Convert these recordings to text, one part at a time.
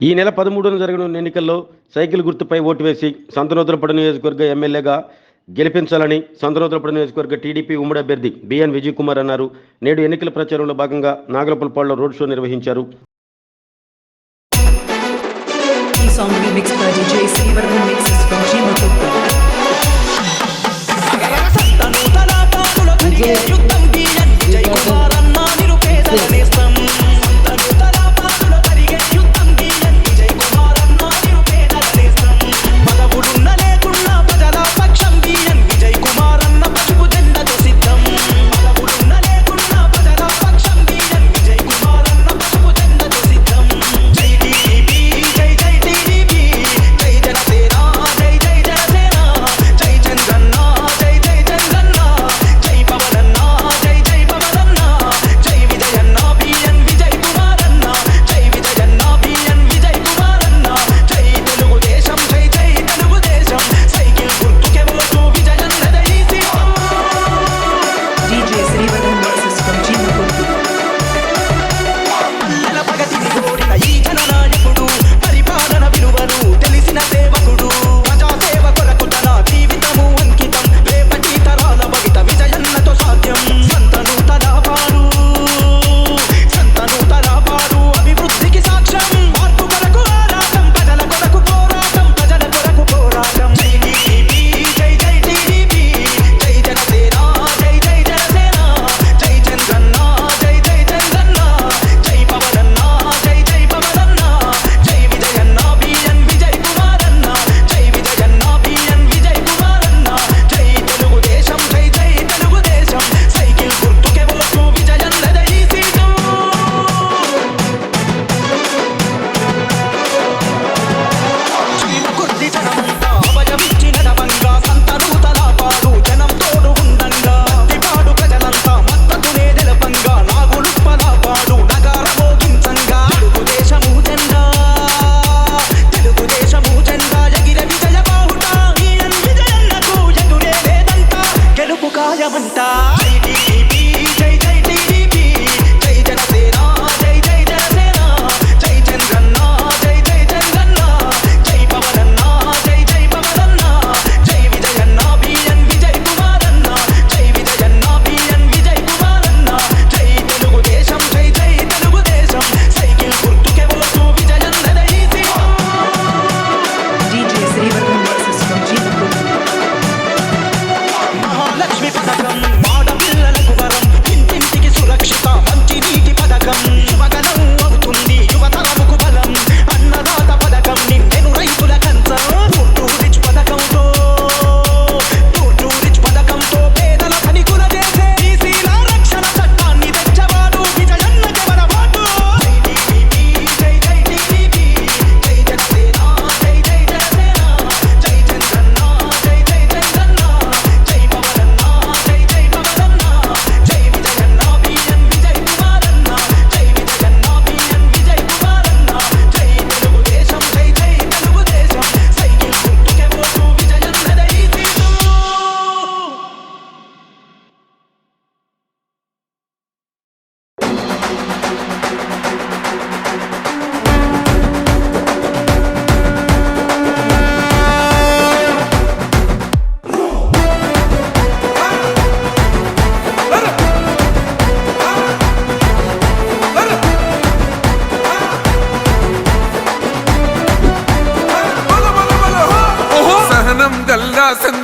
ఈ నెల పదమూడున జరగనున్న ఎన్నికల్లో సైకిల్ గుర్తుపై ఓటు వేసి సంతనోద్రపడ నియోజకవర్గ ఎమ్మెల్యేగా గెలిపించాలని సంతనోద్రపడ నియోజకవర్గ టీడీపీ ఉమ్మడి అభ్యర్థి బిఎన్ విజయ్ కుమార్ అన్నారు నేడు ఎన్నికల ప్రచారంలో భాగంగా నాగలపల్పాడులో రోడ్ షో నిర్వహించారు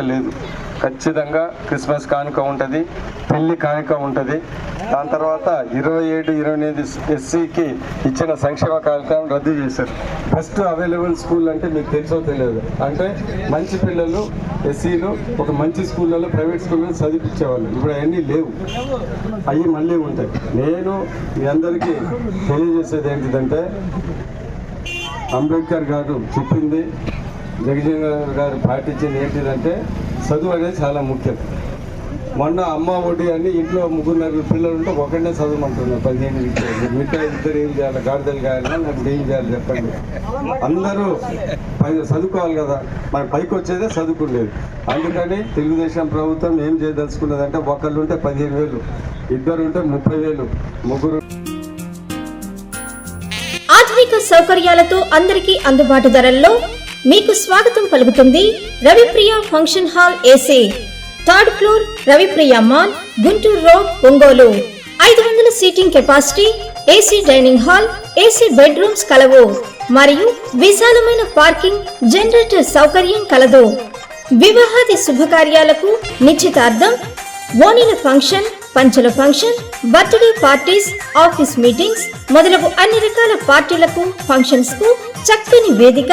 లేదు. ఖచ్చితంగా క్రిస్మస్ కానుక ఉంటుంది పెళ్ళి కానుక ఉంటుంది. దాని తర్వాత ఇరవై ఏడు ఇరవై ఎనిమిది ఎస్సీకి ఇచ్చిన సంక్షేమ కార్యక్రమం రద్దు చేశారు. ఫస్ట్ అవైలబుల్ స్కూల్ అంటే మీకు తెలుసో తెలియదు. అంటే మంచి పిల్లలు ఎస్సీలు ఒక మంచి స్కూళ్ళలో ప్రైవేట్ స్కూల్లో చదివించేవాళ్ళు. ఇప్పుడు అవన్నీ లేవు. అవి మళ్ళీ ఉంటాయి. నేను మీ అందరికీ తెలియజేసేది ఏంటిదంటే అంబేద్కర్ గారు చెప్పింది జగజీవన్ గారు పాటించింది ఏంటిదంటే చదువు అనేది చాలా ముఖ్యం. మొన్న అమ్మ ఒడి అని ఇంట్లో ముగ్గురు నలుగురు పిల్లలు ఉంటే ఒకటే చదవమంటున్నారు పదిహేను విషయాలు మిగతా ఇద్దరు ఏం చేయాలి? గాడిదలు కాయాలి నాకు ఏం చేయాలి చెప్పండి. అందరూ చదువుకోవాలి కదా. మన పైకి వచ్చేదే చదువుకునేది. అందుకని తెలుగుదేశం ప్రభుత్వం ఏం చేయదలుచుకున్నదంటే ఒకళ్ళు ఉంటే పదిహేను వేలు ఇద్దరు ఉంటే ముప్పై వేలు ముగ్గురు ఆధునిక సౌకర్యాలతో అందరికీ అందుబాటు ధరల్లో మీకు స్వాగతం పలుకుతుంది Ravipriya function hall AC. Third floor Ravipriya mall Guntur road Ongole. ఐదు వందల seating capacity AC dining hall AC bedrooms కలవు. మరియు విశాలమైన పార్కింగ్ జనరేటర్ సౌకర్యం కలదు. వివాహాది శుభకార్యాలకు నిశ్చితార్థం ఓణిల function పంచల function birthday parties office meetings మొదలగు అన్ని రకాల పార్టీలకు ఫంక్షన్స్కు చక్కని వేదిక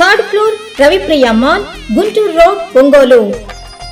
third floor Ravipriya mall Guntur road Ongole.